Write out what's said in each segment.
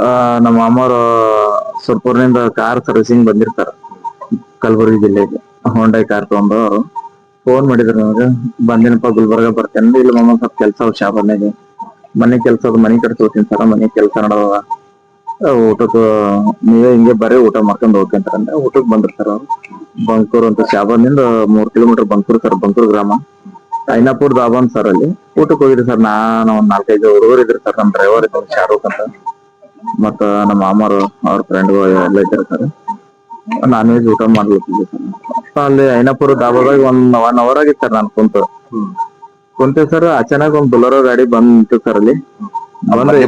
ಆ, ನಮ್ಮ ಅಮ್ಮರು ಸುರ್ಪುರ್ನಿಂದ ಕಾರ್ ಸರ್ವಿಸಿಂಗ್ ಬಂದಿರ್ತಾರ. ಕಲಬುರಗಿ ಜಿಲ್ಲೆಗೆ. ಹೋಂಡೈ ಕಾರ್ ತಗೊಂಡು ಅವರು. ಫೋನ್ ಮಾಡಿದ್ರು ನನಗೆ ಬಂದಿನಪ್ಪ ಗುಲ್ಬರ್ಗ ಬರ್ತೇನೆ ಇಲ್ಲಿ ಮಮ್ಮ ಸ್ವಲ್ಪ ಕೆಲಸ ಶಾಪನ್ಯಾಗೆ ಮನೆ ಕೆಲಸ ಮನೆ ಕಡೆ ಹೋಗ್ತೀನಿ ಸರ ಮನೆ ಕೆಲಸ ನಡೆದವ ಊಟಕ್ಕೆ ನೀವೇ ಹಿಂಗೆ ಬರೀ ಊಟ ಮಾಡ್ಕೊಂಡು ಹೋಗ್ಕೊಂತಾರಂದ್ರೆ ಊಟಕ್ಕೆ ಬಂದಿರ್ತಾರ ಅವ್ರು. ಬಂಕೂರ್ ಅಂತ ಶಾಬಾನಿಂದ ಮೂರ್ ಕಿಲೋಮೀಟರ್ ಬಂಕೂರ್ ಸರ್ ಬಂಕೂರು ಗ್ರಾಮ. ಐನಾಪುರ್ ದಾಬಾನ್ ಸರ್ ಅಲ್ಲಿ. ಊಟಕ್ಕೆ ಹೋಗಿದ್ರಿ ಸರ್ ನಾನು ಒಂದ್ ನಾಲ್ಕೈದು ಹುಡುಗರು ಇದ್ರಿ ಸರ್ ನಮ್ ಡ್ರೈವರ್ ಇದ್ರು ಶಾರುಖ್ ಅಂತ. ಮತ್ತ ನಮ್ಮ ಮಾಮರು ಅವ್ರ ಫ್ರೆಂಡ್ಗಳು ಎಲ್ಲ ಇದ್ದಾರೆ ಸರ್ ನಾನ್ ವೆಜ್ ಊಟ ಮಾಡ್ಲಿಕ್ಕಿದ್ದೆ ಸರ್ ಅಲ್ಲಿ ಐನಾಪುರ ದಾಬಾದಾಗ ಒಂದ್ ಒನ್ ಅವರ್ ಆಗಿತ್ತು ಸರ್ ನಾನು ಕುಂತು. ಕುಂತೆ ಸರ್ ಅಚಾನಕ್ ಒಂದ್ ಬುಲರೋ ಗಾಡಿ ಬಂತು ಸರ್ ಅಲ್ಲಿ. ಬಂದ್ರೆ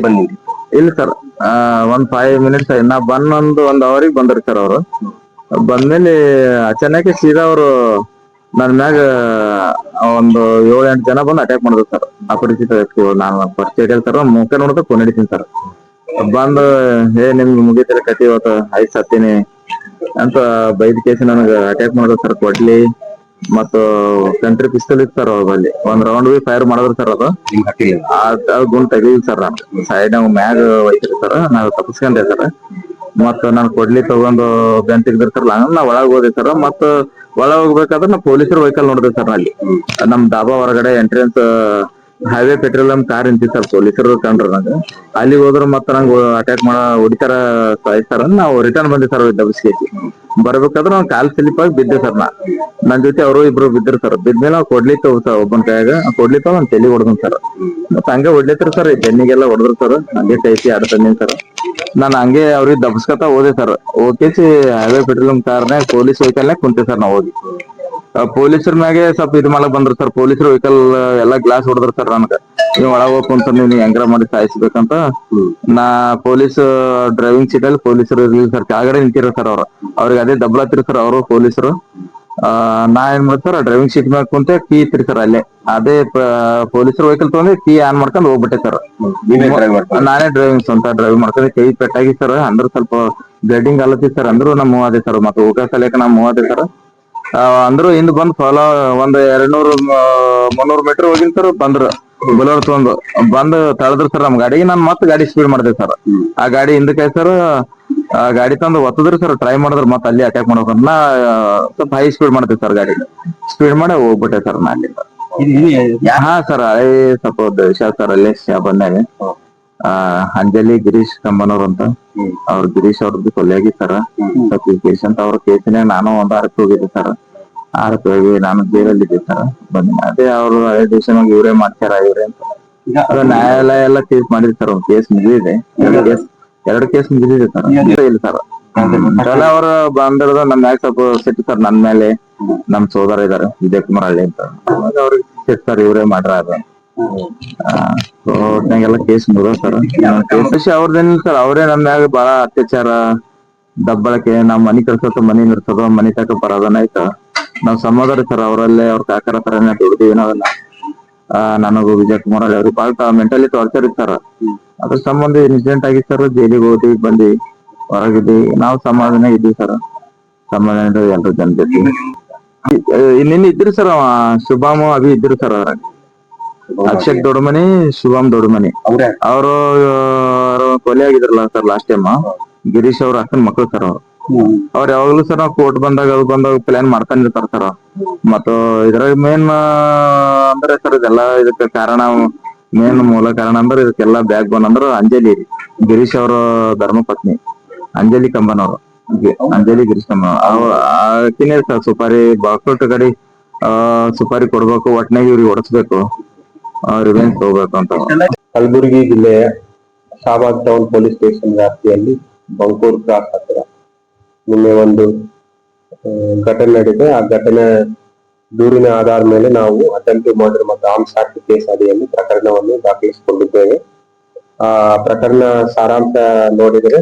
ಇಲ್ಲ ಸರ್ ಒಂದ್ ಫೈವ್ ಮಿನಿಟ್ಸ್ ನಾ ಬಂದ್ ಒಂದ್ ಒಂದ್ ಅವರಿಗೆ ಬಂದ್ರಿ ಸರ್ ಅವರು. ಬಂದ್ಮೇಲೆ ಅಚಾನಕ್ ಸೀದಾ ಅವರು ನನ್ ಮ್ಯಾಗ ಒಂದು ಏಳು ಎಂಟು ಜನ ಬಂದು ಅಟ್ಯಾಕ್ ಮಾಡಿದ್ರು ಸರ್ ಅಪರಿಚಿತ ವ್ಯಕ್ತಿಗಳು ನಾನು ಫಸ್ಟ್ ಏಡ್ ಸರ್ ಮುಖ ನೋಡಿದ್ರೆ ಕೊನೆ ಹಿಡಿತೀನಿ ಸರ್ ಬಂದು ಹೇ ನಿಮ್ಗೆ ಮುಗಿತಾರೆ ಕಟ್ಟಿ ಇವತ್ತು? ಐದ್ ಸತ್ತೀನಿ ಅಂತ ಬೈದ್ ಕೇಸ್ ನನಗೆ ಅಟ್ಯಾಕ್ ಮಾಡಿದ್ರು ಸರ್ ಕೊಡ್ಲಿ. ಮತ್ತು ಕಂಟ್ರಿ ಪಿಸ್ತಲ್ ಇತ್ತು ಸರ್ ಅವಲ್ಲಿ ಒಂದು ರೌಂಡ್ ಬಿ ಫೈರ್ ಮಾಡಿದ್ರು ಸರ್ ಅದು. ಅದು ಗುಂಡ್ ತೆಗಿಲ್ ಸರ್ ನಾನು. ಸೈಡ್ ಮ್ಯಾಗ ಒಯ್ತಿರಿ ಸರ್ ನಾವು ತಪ್ಪಿಸ್ಕೊಂಡೆ ಸರ್ ಮತ್ತ ನಾನು ಕೊಡ್ಲಿ ತಗೊಂಡು ಬೆಂಚ್ ತೆಗ್ದಿರ್ತಾರಲ್ಲ ನಾ ಒಳಗ್ ಹೋದೆ ಸರ್ ಮತ್ತ ಒಳಗ್ ಹೋಗ್ಬೇಕಾದ್ರೆ ನಾವು ಪೊಲೀಸರ ವೆಹಿಕಲ್ ನೋಡಿದೆ ಸರ್ ಅಲ್ಲಿ. ನಮ್ ಡಾಬಾ ಹೊರಗಡೆ ಎಂಟ್ರೆನ್ಸ್ ಹೈವೇ ಪೆಟ್ರೋಲಿಯಂ ಕಾರ್ ನಿಂತಿತ್ತು ಸರ್ ಪೊಲೀಸರು ಕಂಡ್ರ ನಂಗೆ. ಅಲ್ಲಿ ಹೋದ್ರ ಮತ್ತ ನಂಗೆ ಅಟ್ಯಾಕ್ ಮಾಡ ಹೊಡಿತಾರ ಸಾಯಿಸ್ತಾರ ನಾವು ರಿಟರ್ನ್ ಬಂದೆ ಸರ್ ದಬಸ್ಕೇಸಿ ಬರ್ಬೇಕಾದ್ರೆ ನಾವು ಕಾಲ್ ಸ್ಲಿಪ್ ಆಗಿ ಬಿದ್ದೆ ಸರ್ ನಾ. ನನ್ ಜೊತೆ ಅವರು ಇಬ್ರು ಬಿದ್ದರು ಸರ್ ಬಿದ್ಮೇಲೆ ನಾವು ಕೊಡ್ಲಿಕ್ಕೆ ಸರ್ ಒಬ್ಬನ ಕೈಯಾಗ. ಕೊಡ್ಲಿ ತಗೋ ಒಂದ್ ತಲೆ ಹೊಡೆದ್ ಸರ್. ಮತ್ತ ಹಂಗೆ ಹೊಡ್ಲಿತ್ರ ಸರ್ ಬೆನ್ನಿಗೆಲ್ಲ ಹೊಡೆದ್ರು ಸರ್. ಹಂಗೆ ಕೈಸಿ ಆಡ ತಂದಿನ್ ಸರ್. ನಾನು ಹಂಗೆ ಅವ್ರಿಗೆ ದಬ್ಸ್ಕೊತಾ ಹೋದೆ ಸರ್. ಓಕೆಸಿ ಹೈವೇ ಪೆಟ್ರೋಲಿಯಂ ಕಾರ್ನಾಗ ಪೊಲೀಸ್ ವೆಹಿಕಲ್ನಾಗ ಕುಂತೆ ಸರ್ ನಾವು ಹೋಗಿ. ಪೊಲೀಸರ ಮ್ಯಾಗೆ ಸ್ವಲ್ಪ ಇದು ಮಾಡಕ್ ಬಂದ್ರು ಸರ್. ಪೊಲೀಸರು ವೆಹಿಕಲ್ ಎಲ್ಲಾ ಗ್ಲಾಸ್ ಹೊಡೆದ್ರು ಸರ್ ನನಗ. ನೀವು ಒಳಗ ಹೋಗ್ ಕುಂತ ನೀವು ಹೆಂಗ್ರ ಮಾಡಿ ಸಾಯಿಸ್ಬೇಕಂತ. ನಾ ಪೊಲೀಸ್ ಡ್ರೈವಿಂಗ್ ಸೀಟ್ ಅಲ್ಲಿ ಪೊಲೀಸರು ಇರ್ಲಿಲ್ಲ ಸರ್. ಕೆಳಗಡೆ ನಿಂತಿರ ಸರ್ ಅವ್ರ. ಅವ್ರಿಗೆ ಅದೇ ದಬ್ಲಾತಿರ್ ಸರ್ ಅವರು ಪೊಲೀಸರು. ಆ ನಾ ಏನ್ ಮಾಡ್ತಾರ ಸರ್ ಡ್ರೈವಿಂಗ್ ಸೀಟ್ ಮ್ಯಾಗ ಕುಂತ ಕೀ ಇತ್ರಿ ಸರ್ ಅಲ್ಲೇ. ಅದೇ ಪೊಲೀಸರು ವೆಹಿಕಲ್ ತಗೊಂಡು ಕೀ ಆನ್ ಮಾಡ್ಕೊಂಡು ಹೋಗ್ಬಿಟ್ಟೆ ಸರ್. ನಾನೇ ಡ್ರೈವಿಂಗ್ ಸ್ವಂತ ಡ್ರೈವ್ ಮಾಡ್ಕೊಂಡು. ಕೈ ಪೆಟ್ಟಾಗಿ ಸರ್ ಅಂದ್ರೆ ಸ್ವಲ್ಪ ಬ್ಲಡಿಂಗ್ ಅಲ್ಲತ್ತಿ ಸರ್ ಅಂದ್ರು ನಮ್ ಮೂವ್ ಅದೇ ಸರ್. ಮತ್ತೆ ಹೋಗಕ್ಕೆ ಸಲಕ ನಮ್ ಮೂವ್ ಅದೇ ಸರ್. ಅಂದ್ರು ಹಿಂದ್ ಬಂದ್ ಫಾಲೋ ಒಂದ್ ಎರಡ್ ನೂರ್ ಮುನ್ನೂರ್ ಮೀಟರ್ ಹೋಗಿನ್ ಸರ್ ಬಂದ್ರು. ಬುಲರ್ ತಗೊಂಡು. ಬಂದ್ ತಳದ್ರ ಸರ್ ನಮ್ ಗಾಡಿಗೆ. ನಾನ್ ಮತ್ತೆ ಗಾಡಿ ಸ್ಪೀಡ್ ಮಾಡಿದೆ ಸರ್ ಆ ಗಾಡಿ ಹಿಂದಕ್ಕೆ ಸರ್ ಆ ಗಾಡಿ ತಂದು ಒತ್ತದ್ರಿ ಸರ್ ಟ್ರೈ ಮಾಡಿದ್ರು ಮತ್ತೆ ಅಲ್ಲಿ ಅಟ್ಯಾಕ್ ಮಾಡ್ಬೇಕಂತ. ನಾ ಸ್ವಲ್ಪ ಹೈ ಸ್ಪೀಡ್ ಮಾಡ್ತೀವಿ ಸರ್ ಗಾಡಿ. ಸ್ಪೀಡ್ ಮಾಡಿ ಹೋಗ್ಬಿಟ್ಟೆ ಸರ್ ನಾ ಯಾ- ಹಾ ಸರ್ ಅದೇ ಸ್ವಲ್ಪ ದೇಶ ಸರ್ ಅಲ್ಲಿ ಬಂದಾಗ. ಅಂಜಲಿ ಗಿರೀಶ್ ಕಂಬನವ್ರ ಅಂತ. ಅವ್ರ ಗಿರೀಶ್ ಅವ್ರದ್ದು ಕೊಲೆ ಆಗಿತ್ತಾರ ಅಂತ ಅವ್ರ ಕೇಸಿನಾಗ ನಾನು ಒಂದ್ ಆರಕ್ಕೆ ಹೋಗಿದ್ದೆ ಸರ್ ಆರಕ್ಕೆ ಹೋಗಿ ನಾನು ಜೈಲಲ್ಲಿ ಇದ್ದೆ ಸರ್ ಬಂದಿನ ಅದೇ ಅವ್ರು ಹಳೆ ದೇಶನಾಗ ಇವರೇ ಮಾಡ್ತಾರ ಇವ್ರೆ ಅಂತ. ನ್ಯಾಯಾಲಯ ಎಲ್ಲ ಕೇಸ್ ಮಾಡಿದ್ರು ಸರ್ ಒಂದ್ ಕೇಸ್ ಮುಗಿದಿದೆ. ಎರಡು ಕೇಸ್ ಎರಡು ಕೇಸ್ ಮುಗಿದಿದೆ ಸರ್ ಇಲ್ಲ ಸರ್ ಅವ್ರ ಬಂದಿರೋದ ನಮ್ ಮ್ಯಾಗ ಸ್ವಲ್ಪ ಸಿಟ್ಟು ಸರ್ ನನ್ ಮೇಲೆ. ನಮ್ ಸೋದರ ಇದಾರೆ ವಿಜಯ್ ಕುಮಾರ್ ಹಳ್ಳಿ ಅಂತ. ಅವ್ರಿಗೆ ಸಿಟ್ಟು ಸರ್ ಇವರೇ ಮಾಡ್ರ ಅದು ಕೋರ್ಟ್ನಾಗೆಲ್ಲ ಕೇಸ್ ಮುಗಿದ ಸರ್ ಕೇಸ್ ಅವ್ರದ್ದೇನಿಲ್ಲ ಸರ್ ಅವ್ರೇ ನಮ್ ಮ್ಯಾಗ ಬಹಳ ಅತ್ಯಾಚಾರ, ದಬ್ಬಳಕೆ ನಮ್ ಮನಿ ಕಳ್ಸೋದು ಮನಿ ನಿರ್ಸೋದು ಮನಿ ತಕ ಬರೋದನ್ನ ಆಯ್ತ ನಾವ್ ಸಮಾಧಾನ ಸರ್ ಅವರಲ್ಲೇ ಅವ್ರ ಕಾಕರ ತರನೇ ದುಡ್ದೀವಿ ನಾವೆಲ್ಲ. ನನಗೂ ವಿಜಯ್ ಕುಮಾರ್ ಅಲ್ಲಿ ಅವ್ರಿಗೆ ಬಹಳ ಮೆಂಟಲಿ ಟಾರ್ಚರ್ ಇರ್ತಾರ ಅದ್ರ ಸಂಬಂಧ ಇನ್ಸಿಡೆಂಟ್ ಆಗಿ ಸರ್ ಜೈಲಿಗೆ ಹೋದಿ ಬಂದಿ ಹೊರಗಿದ್ವಿ. ನಾವು ಸಮಾಧಾನ ಇದ್ವಿ ಸರ್ ಸಮಾಧಾನ ಎಲ್ರು ಜನ ಜೊತೆ. ನಿನ್ನೆ ಇದ್ರಿ ಸರ್ ಶುಭಾಮು, ಅಭಿ ಇದ್ರು ಸರ್ ಅದ್ರಾಗ ಅಕ್ಷಕ್ ದೊಡ್ಡಮನಿ ಶುಭಮ್ ದೊಡ್ಡಮನಿ. ಅವ್ರೇ? ಅವರು ಕೊಲೆ ಆಗಿದ್ರಲ್ಲ ಸರ್ ಲಾಸ್ಟ್ ಟೈಮ್ ಗಿರೀಶ್ ಅವ್ರ ಅಕ್ಕನ ಮಕ್ಳು ಸರ್ ಅವ್ರು. ಅವ್ರ ಯಾವಾಗ್ಲೂ ಸರ್ ನಾವು ಕೋರ್ಟ್ ಬಂದಾಗ ಅದು ಬಂದಾಗ ಪ್ಲಾನ್ ಮಾಡ್ತಾನೆ ಇರ್ತಾರ ಸರ್ ಮತ್ತು ಇದ್ರಾಗ ಮೇನ್ ಅಂದ್ರೆ ಸರ್ ಇದೆಲ್ಲ ಇದಕ್ಕೆ ಕಾರಣ ಮೇನ್ ಮೂಲ ಕಾರಣ ಅಂದ್ರೆ ಇದಕ್ಕೆಲ್ಲ ಬ್ಯಾಕ್ ಬೋನ್ ಅಂದ್ರೆ ಅಂಜಲಿ. ಗಿರೀಶ್ ಅವರ ಧರ್ಮಪತ್ನಿ ಅಂಜಲಿ ಕಂಬನ್ ಅವರು. ಅಂಜಲಿ ಗಿರೀಶ್ ಕಂಬನ್ ಅವ್ರು. ಆಕಿನೇ ಸರ್ ಸುಪಾರಿ ಬಾಕ್ಸೋಟ್ ಕಡೆ ಆ ಸುಪಾರಿ ಕೊಡ್ಬೇಕು ಒಟ್ನಾಗ ಇವ್ರಿಗೆ ಹೊಡಸ್ಬೇಕು. ರಿವೆಂಜ್ ಅಂತ. ಕಲಬುರಗಿ ಜಿಲ್ಲೆಯ ಶಾಬಾದ್ ಟೌನ್ ಪೊಲೀಸ್ ಸ್ಟೇಷನ್ ವ್ಯಾಪ್ತಿಯಲ್ಲಿ ಬಂಕೂರ್ ಕ್ರಾಸ್ ಹತ್ತಿರ. ನಿನ್ನೆ ಒಂದು ಘಟನೆ ನಡೆದಿದೆ. ಆ ಘಟನೆ ದೂರಿನ ಆಧಾರದ ಮೇಲೆ ನಾವು ಅಟೆಂಪ್ಟ್ ಮರ್ಡರ್ ಮತ್ತು ಆರ್ಮ್ಸ್ ಆಕ್ಟ್ ಕೇಸ್ ಅಡಿಯಲ್ಲಿ ಪ್ರಕರಣವನ್ನು ದಾಖಲಿಸಿಕೊಂಡಿದ್ದೇವೆ. ಆ ಪ್ರಕರಣ ಸಾರಾಂಶ ನೋಡಿದರೆ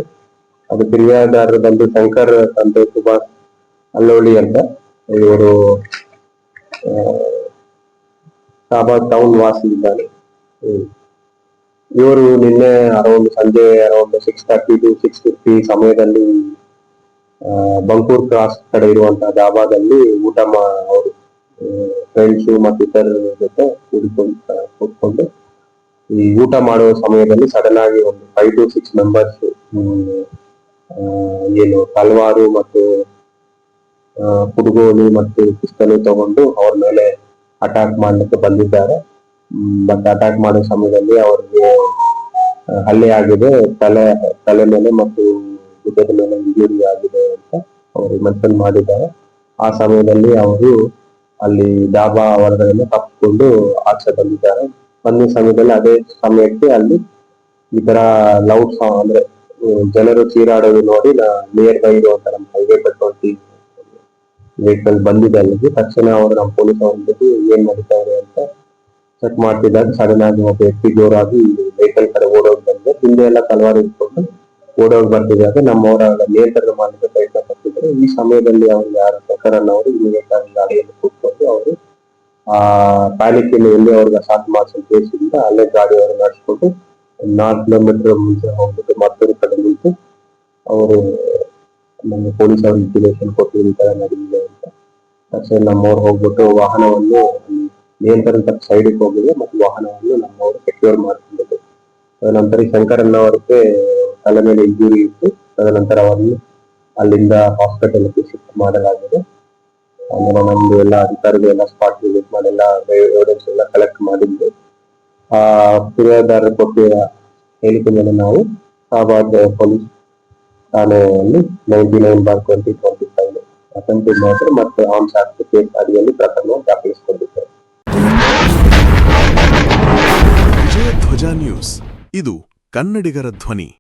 ಅದು ಫಿರ್ಯಾದಾರರು ಬಂದು ಶಂಕರ್, ತಂದೆ ಸುಭಾಷ್ ಅಲ್ಲೋಳಿ ಅಂತ ಇವರು ಶಾಬಾದ್ ಟೌನ್ ವಾಸಿ ಇದ್ದಾನೆ ಇವರು ನಿನ್ನೆ ಅರೌಂಡ್ ಸಂಜೆ around six thirty to six fifty ಸಮಯದಲ್ಲಿ ಬಂಕೂರ್ ಕ್ರಾಸ್ ಕಡೆ ಇರುವಂತಹ ಡಾಬಾದಲ್ಲಿ ಊಟ ಅವರು ಫ್ರೆಂಡ್ಸ್ ಮತ್ತು ಇತರರ ಜೊತೆ ಕೂಡಿಕೊಂಡು ಕೂತ್ಕೊಂಡು ಈ ಊಟ ಮಾಡುವ ಸಮಯದಲ್ಲಿ ಸಡನ್ ಆಗಿ ಒಂದು ಫೈವ್ ಟು ಸಿಕ್ಸ್ ಮೆಂಬರ್ಸ್ ಏನು ತಲ್ವಾರು ಮತ್ತು ಕುಡುಗೋಲು ಮತ್ತು ಪಿಸ್ತಲು ತಗೊಂಡು ಅವ್ರ ಮೇಲೆ ಅಟ್ಯಾಕ್ ಮಾಡಲಿಕ್ಕೆ ಬಂದಿದ್ದಾರೆ. ಬಟ್ ಅಟ್ಯಾಕ್ ಮಾಡೋ ಸಮಯದಲ್ಲಿ ಅವ್ರಿಗೆ ಹಲ್ಲೆ ಆಗಿದೆ. ತಲೆ ತಲೆ ಮೇಲೆ ಮತ್ತು ಗುಡ್ಡದ ಮೇಲೆ ಇಂಜುರಿ ಆಗಿದೆ ಅಂತ ಅವರು ಮೆನ್ಷನ್ ಮಾಡಿದ್ದಾರೆ. ಆ ಸಮಯದಲ್ಲಿ ಅವರು ಅಲ್ಲಿ ಡಾಬಾ ಹೊರಗಡೆ ತಪ್ಪಿಕೊಂಡು ಆಚೆ ಬಂದಿದ್ದಾರೆ. ಬಂದ ಸಮಯದಲ್ಲಿ ಅದೇ ಸಮಯಕ್ಕೆ ಅಲ್ಲಿ ಈ ತರ ಲೌಡ್ ಸಾಂಗ್ ಅಂದ್ರೆ ಜನರು ಚೀರಾಡೋದು ನೋಡಿ ನಿಯರ್ ಬೈ ಇರುವಂತ ನಮ್ಮ ಹೈವೇ ಪೆಟ್ರೋಲ್ ವೆಹಿಕಲ್ ಬಂದಿದೆ ಅಲ್ಲಿಗೆ. ತಕ್ಷಣ ಅವರು ನಮ್ಮ ಪೊಲೀಸ್ ಅವ್ರ ಜೊತೆ ಏನ್ ನಡೀತಾ ಇದೆ ಅಂತ ಚೆಕ್ ಮಾಡ್ತಿದ್ದಾಗ ಸಡನ್ ಆಗಿ ಒಬ್ಬ ವ್ಯಕ್ತಿ ಜೋರಾಗಿ ವೆಹಿಕಲ್ ಕಡೆ ಓಡೋಗಿ ಬಂದಿದೆ. ಹಿಂದೆ ಎಲ್ಲ ತಲವಾರು ಇಟ್ಕೊಂಡು ಓಡೋಗಿ ಬರ್ತಿದ್ದಾಗ ನಮ್ಮವರ ನಿಯಂತ್ರಣ ಮಾಡಲಿಕ್ಕೆ ಪ್ರಯತ್ನ ಪಡ್ತಿದ್ರು ಈ ಸಮಯದಲ್ಲಿ ಅವ್ರು ಯಾರು ಪ್ರಕರಣ ಅವರು ಇಮಿಡಿಯೇಟ್ ಆಗಿ ಗಾಡಿಯಲ್ಲಿ ಕೂತ್ಕೊಂಡು ಅವರು ಆ ಪ್ಯಾನಿಕ್ಕಿನ ಎಲ್ಲಿ ಅವ್ರಿಗೆ ಅಸಾಲ್ಟ್ ಮಾಡಿಸೋ ಉದ್ದೇಶದಿಂದ ಅಲ್ಲೇ ಗಾಡಿ ಅವರು ನಡೆಸ್ಕೊಂಡು ನಾಲ್ಕು ಕಿಲೋಮೀಟರ್ ಮುಂಚೆ ಹೋಗ್ಬಿಟ್ಟು ಮತ್ತೊಂದು ಕಡೆ ನಿಂತು ಅವರು ನಮ್ಮ ಪೊಲೀಸ್ ಅವ್ರು ಇಂಟಿಮೇಷನ್ ಕೊಟ್ಟು ಈ ತರ ನಡೆದಿದೆ ಅಂತ. ತಕ್ಷಣ ನಮ್ಮವ್ರು ಹೋಗ್ಬಿಟ್ಟು ವಾಹನವನ್ನು ನಿಯಂತ್ರಣ ತಪ್ಪ ಸೈಡಿಗೆ ಹೋಗಿದೆ ಮತ್ತು ವಾಹನವನ್ನು ನಮ್ಮವರು ಸೆಕ್ಯೂರ್ ಮಾಡ್ಕೊಂಡಿದ್ರು ಅದನಂತರ ಈ ಶಂಕರಣ್ಣ ಅವರಿಗೆ ತಲೆ ಮೇಲೆ ಇಂಜುರಿ ಇತ್ತು. ತದನಂತರ ಅವರನ್ನು ಅಲ್ಲಿಂದ ಹಾಸ್ಪಿಟಲ್ಗೆ ಶಿಫ್ಟ್ ಮಾಡಲಾಗಿದೆ. ಆಮೇಲೆ ನಮ್ದು ಎಲ್ಲ ಅಧಿಕಾರಿಗಳು ಎಲ್ಲ ಸ್ಪಾಟ್ ವಿಸಿಟ್ ಮಾಡಿ ಎಲ್ಲ ಎವಿಡೆನ್ಸ್ ಎಲ್ಲ ಕಲೆಕ್ಟ್ ಮಾಡಿದ್ವಿ. ಆ ಪುರಾದಾರರ ಬಗ್ಗೆ ಹೇಳಿಕೆ ಮೇಲೆ ನಾವು ಶಾಬಾದ್ ಪೊಲೀಸ್ ಠಾಣೆಯಲ್ಲಿ ninety nine bar twenty twenty five assembly matter ಮತ್ತು ಆರ್ಮ್ಸ್ ಆಕ್ಟ್ ಕೇಸ್ ಅಡಿಯಲ್ಲಿ ಪ್ರಕರಣ ದಾಖಲಿಸಿಕೊಂಡಿದ್ದಾರೆ. ಧ್ವಜ ನ್ಯೂಸ್. ಇದು ಕನ್ನಡಿಗರ ಧ್ವನಿ.